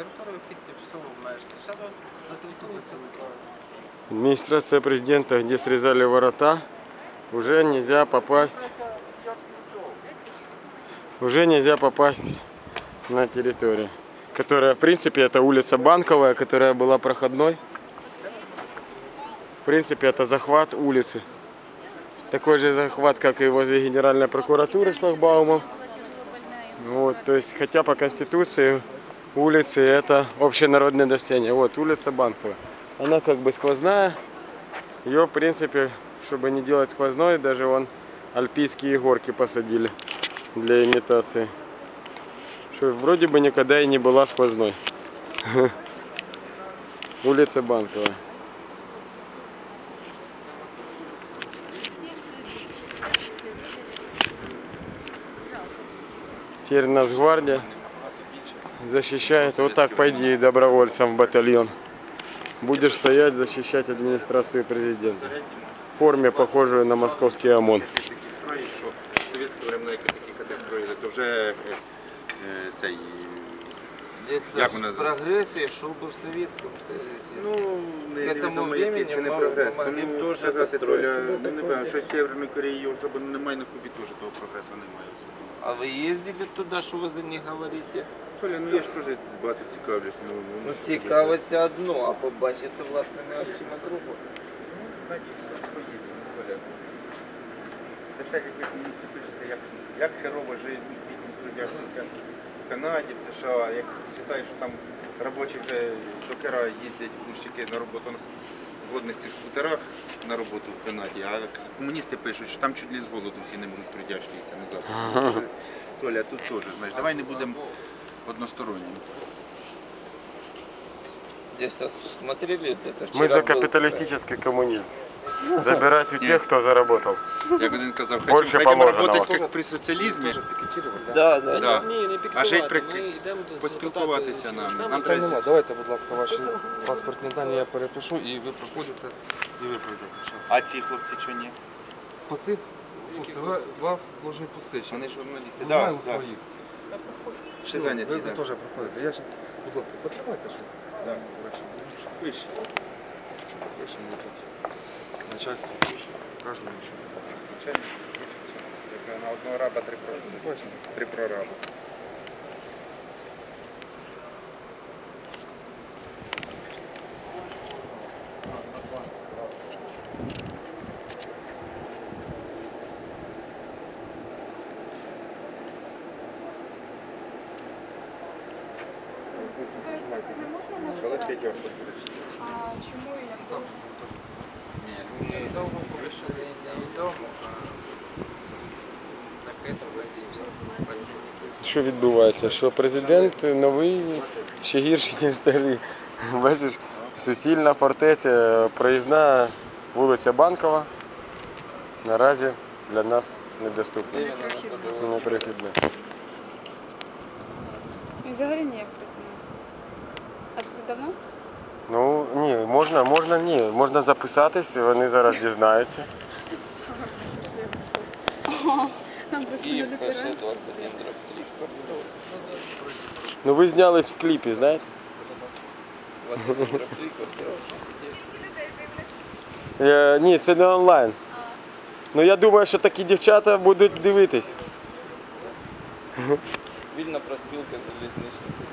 територію вхід тимчасово обмежений. Зараз вас за територію це закрили. Администрация президента, где срезали ворота, уже нельзя попасть. Уже нельзя попасть на территорию. Которая, в принципе, это улица Банковая, которая была проходной. В принципе, это захват улицы. Такой же захват, как и возле Генеральной прокуратуры шлагбаумом. Вот, то есть, хотя по Конституции улицы это общенародное достояние. Вот улица Банковая. Она как бы сквозная. Ее, в принципе, чтобы не делать сквозной, даже вон альпийские горки посадили для имитации. Что вроде бы никогда и не была сквозной. Улица Банковая. Теперь нас гвардия защищает. Вот так пойди добровольцем в батальон. Будешь стоять, защищать администрацию президента. В форме, похожую на московский ОМОН. Такі строї, що в совєтське времена, як такі хати строїли, то вже е, е, цей. Це Як ж вона- прогрес йшов би в Совєтському Союзі. Ну, не, К не этому відомо, який времени це не ми прогрес. могли б Ну, теж сказати, построїти Толя, сюди ну, не такой певно, що в Северної Кореї особливо немає, на Кубі теж того прогресу немає особливо. А ви їздили туди, що ви за них говорите? Толя, ну я ж теж багато цікавлюсь. Ну, Ну що цікавиться одно, а побачити власними очима другу. Це ж так, як ви комуністи пишете, як, як херово живуть бідні в Канаді, в США, як читаєш, що там робочі вже докера їздять грузчики на роботу на с- водних цих скутерах на роботу в Канаді, а комуністи пишуть, що там чуть ли з голоду всі не будуть трудящіся на завтра. Толя, тут теж, знаєш, давай не будемо односторонніми. Десь раз смотрели, вот это Мы вчера за был- капиталистический коммунизм. Забирать у тех, кто заработал. Як один казав, Більше хотим, хотим положеного. работать, як при соціалізмі, Да, да. Да. Ні, не А жить при- пікетувати. Ми йдемо до поспілкуватися нам. Нам Там треба нема. Давайте, будь ласка, ваші паспортні дані я перепишу і ви проходите, і ви пройдете. Щас. А ці хлопці що ні? По цих, хлопці, ви, вас повинні пустити. Вони Щас. ж журналісти. Ми Да, знаємо да. своїх. Ще Ну, зайняті, Ви, ви да. теж проходите. Я зараз, будь ласка, потримайте, що Да. бачите. Вище. Вище ми тут. Начальство пише. Начальник. Яка На одного раба три прораба. Три прораба. А чому і як довго? Ні. Не довго порішили невідомо, а закрито всі працівники. Що відбувається? Що президент новий ще гірший, ніж старий. Бачиш, суцільна фортеця, проїзна вулиця Банкова. Наразі для нас недоступна. Непрохідна. І взагалі ніяк працює. Тут давно? Ну ні, можна, можна ні. Можна записатись, вони зараз дізнаються. Там просто Київ, люди перше, терен. 21, 23, квартал. Ну ви знялись в кліпі, знаєте? 21, 23, квартал. Е, ні, це не онлайн. Ну я думаю, що такі дівчата будуть дивитись. Вільна проспілка залізничних